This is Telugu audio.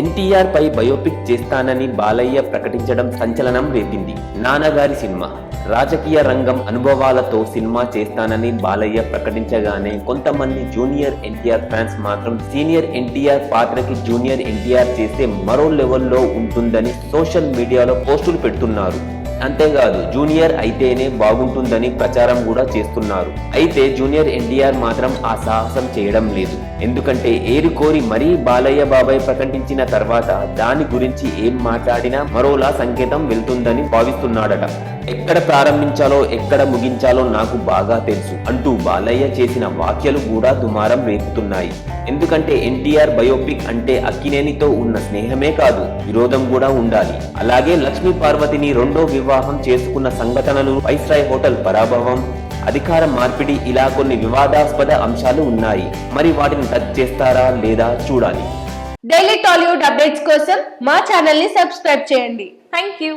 ఎన్టీఆర్ పై బయోపిక్ చేస్తానని బాలయ్య ప్రకటించడం సంచలనం రేపింది. నాన్నగారి సినిమా. రాజకీయ రంగం అనుభవాలతో సినిమా చేస్తానని బాలయ్య ప్రకటించగానే కొంతమంది జూనియర్ ఎన్టీఆర్ ఫ్యాన్స్ మాత్రం సీనియర్ ఎన్టీఆర్ పాత్రకి జూనియర్ ఎన్టీఆర్ చేస్తే మరో లెవెల్లో ఉంటుందని సోషల్ మీడియాలో పోస్టులు పెడుతున్నారు. అంతేకాదు జూనియర్ అయితేనే బాగుంటుందని ప్రచారం కూడా చేస్తున్నారు. అయితే జూనియర్ ఎన్టీఆర్ మాత్రం ఆ సాహసం చేయడం లేదు. ఎందుకంటే ఏరి కోరి మరీ బాలయ్య బాబాయ్ ప్రకటించిన తర్వాత దాని గురించి ఏం మాట్లాడినా మరోలా సంకేతం వెళ్తుందని భావిస్తున్నాడట. ఎక్కడ ప్రారంభించాలో ఎక్కడ ముగించాలో నాకు బాగా తెలుసు. అంటూ బాలయ్య చేసిన వ్యాఖ్యలు కూడా దుమారం రేపుతున్నాయి. ఎందుకంటే ఎన్టీఆర్ బయోపిక్ అంటే అక్కినేనితో ఉన్న స్నేహమే కాదు విరోధం కూడా ఉండాలి. అలాగే లక్ష్మీ పార్వతిని రెండో వివాహం చేసుకున్న సంఘటనలు వైస్రాయ్ హోటల్ పరాభవం అధికార మార్పిడి ఇలా కొన్ని వివాదాస్పద అంశాలు ఉన్నాయి. మరి వాటిని టచ్ చేస్తారా లేదా చూడాలి. డైలీ టాలీవుడ్ అప్డేట్స్ కోసం మా ఛానల్ని సబ్స్క్రైబ్ చేయండి. Thank you